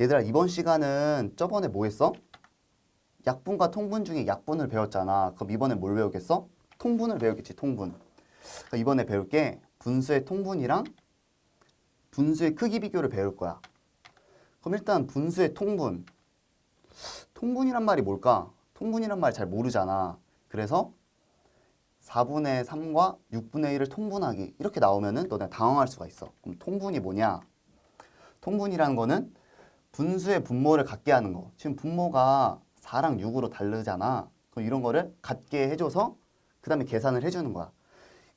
얘들아 이번 시간은 저번에 뭐 했어? 약분과 통분 중에 약분을 배웠잖아. 그럼 이번에 뭘 배우겠어? 통분을 배우겠지, 통분. 이번에 배울 게 분수의 통분이랑 분수의 크기 비교를 배울 거야. 그럼 일단 분수의 통분. 통분이란 말이 뭘까? 통분이란 말 잘 모르잖아. 그래서 4분의 3과 6분의 1을 통분하기 이렇게 나오면은 너네 당황할 수가 있어. 그럼 통분이 뭐냐? 통분이라는 거는 분수의 분모를 같게 하는 거. 지금 분모가 4랑 6으로 다르잖아. 그럼 이런 거를 같게 해줘서 그 다음에 계산을 해주는 거야.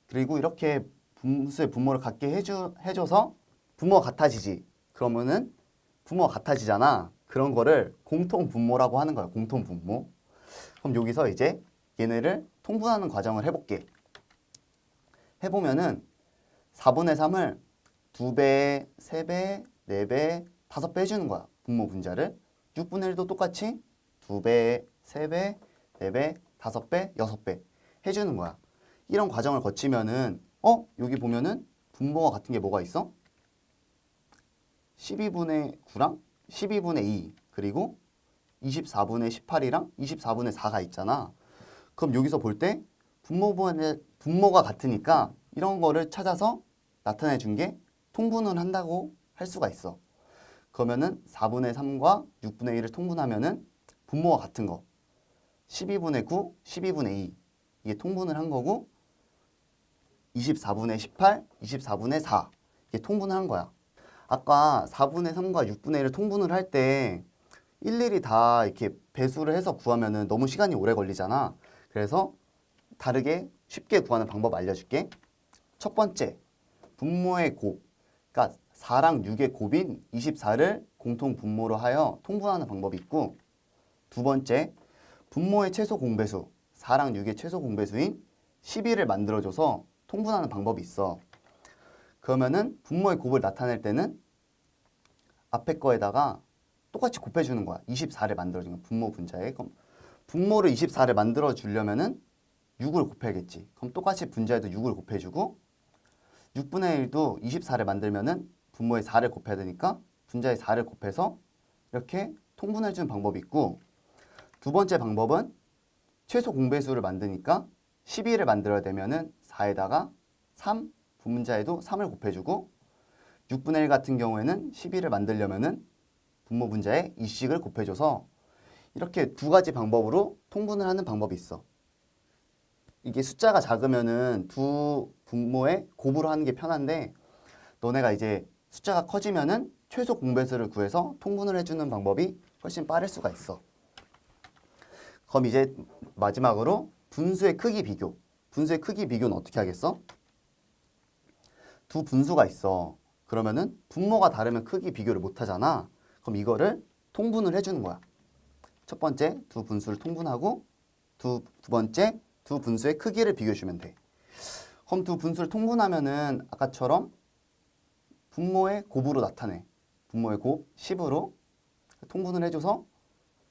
그리고 이렇게 분수의 분모를 같게 해주, 해줘서 분모가 같아지지. 그러면은 분모가 같아지잖아. 그런 거를 공통 분모라고 하는 거야. 공통 분모. 그럼 여기서 이제 얘네를 통분하는 과정을 해볼게. 해보면은 4분의 3을 2배, 3배, 4배, 5배 해주는 거야. 분모 분자를. 6분의 1도 똑같이 2배, 3배, 4배, 5배, 6배 해주는 거야. 이런 과정을 거치면은 어? 여기 보면은 분모가 같은 게 뭐가 있어? 12분의 9랑 12분의 2 그리고 24분의 18이랑 24분의 4가 있잖아. 그럼 여기서 볼 때 분모가 같으니까 이런 거를 찾아서 나타내 준 게 통분을 한다고 할 수가 있어. 그러면은 4분의 3과 6분의 1을 통분하면은 분모가 같은 거 12분의 9, 12분의 2 이게 통분을 한 거고 24분의 18, 24분의 4 이게 통분을 한 거야. 아까 4분의 3과 6분의 1을 통분을 할 때 일일이 다 이렇게 배수를 해서 구하면은 너무 시간이 오래 걸리잖아. 그래서 다르게 쉽게 구하는 방법 알려줄게. 첫 번째, 분모의 곱. 그러니까 4랑 6의 곱인 24를 공통 분모로 하여 통분하는 방법이 있고 두 번째, 분모의 최소 공배수. 4랑 6의 최소 공배수인 12를 만들어줘서 통분하는 방법이 있어. 그러면은 분모의 곱을 나타낼 때는 앞에 거에다가 똑같이 곱해주는 거야. 24를 만들어주는 거야. 분모 분자에. 그럼 분모를 24를 만들어 주려면은 6을 곱해야겠지. 그럼 똑같이 분자에도 6을 곱해주고 6분의 1도 24를 만들면은 분모에 4를 곱해야 되니까 분자에 4를 곱해서 이렇게 통분해 주는 방법이 있고 두 번째 방법은 최소 공배수를 만드니까 12를 만들어야 되면은 4에다가 3 분자에도 3을 곱해주고 6분의 1 같은 경우에는 12를 만들려면은 분모 분자에 2씩을 곱해줘서 이렇게 두 가지 방법으로 통분을 하는 방법이 있어. 이게 숫자가 작으면은 두 분모의 곱으로 하는 게 편한데 너네가 이제 숫자가 커지면은 최소 공배수를 구해서 통분을 해주는 방법이 훨씬 빠를 수가 있어. 그럼 이제 마지막으로 분수의 크기 비교. 분수의 크기 비교는 어떻게 하겠어? 두 분수가 있어. 그러면은 분모가 다르면 크기 비교를 못 하잖아. 그럼 이거를 통분을 해주는 거야. 첫 번째 두 분수를 통분하고 두, 두 번째 두 분수의 크기를 비교해 주면 돼. 그럼 두 분수를 통분하면은 아까처럼 분모의 곱으로 나타내. 분모의 곱 10으로 통분을 해줘서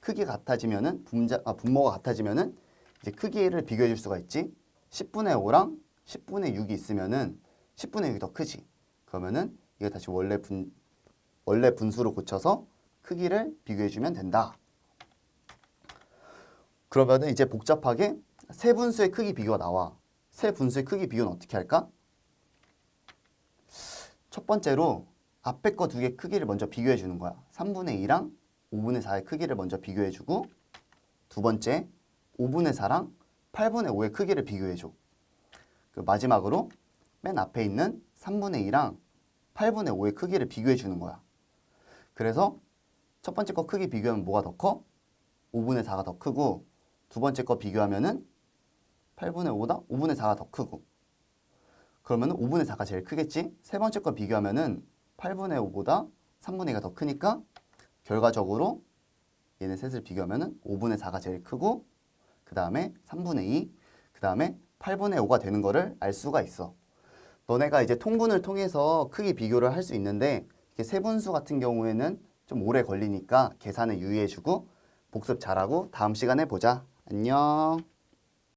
크기가 같아지면은 분자 아, 분모가 같아지면은 이제 크기를 비교해 줄 수가 있지. 10분의 5랑 10분의 6이 있으면은 10분의 6이 더 크지. 그러면은 이거 다시 원래 분 원래 분수로 고쳐서 크기를 비교해 주면 된다. 그러면은 이제 복잡하게 세 분수의 크기 비교가 나와. 세 분수의 크기 비교는 어떻게 할까? 첫 번째로 앞에 거 두 개 크기를 먼저 비교해 주는 거야. 3분의 2랑 5분의 4의 크기를 먼저 비교해 주고 두 번째 5분의 4랑 8분의 5의 크기를 비교해 줘. 그 마지막으로 맨 앞에 있는 3분의 2랑 8분의 5의 크기를 비교해 주는 거야. 그래서 첫 번째 거 크기 비교하면 뭐가 더 커? 5분의 4가 더 크고 두 번째 거 비교하면은 8분의 5보다 5분의 4가 더 크고 그러면은 5분의 4가 제일 크겠지? 세 번째 거 비교하면 은 8분의 5보다 3분의 2가 더 크니까 결과적으로 얘네 셋을 비교하면 은 5분의 4가 제일 크고 그 다음에 3분의 2, 그 다음에 8분의 5가 되는 거를 알 수가 있어. 너네가 이제 통분을 통해서 크기 비교를 할 수 있는데 이게 세분수 같은 경우에는 좀 오래 걸리니까 계산에 유의해주고 복습 잘하고 다음 시간에 보자. 안녕.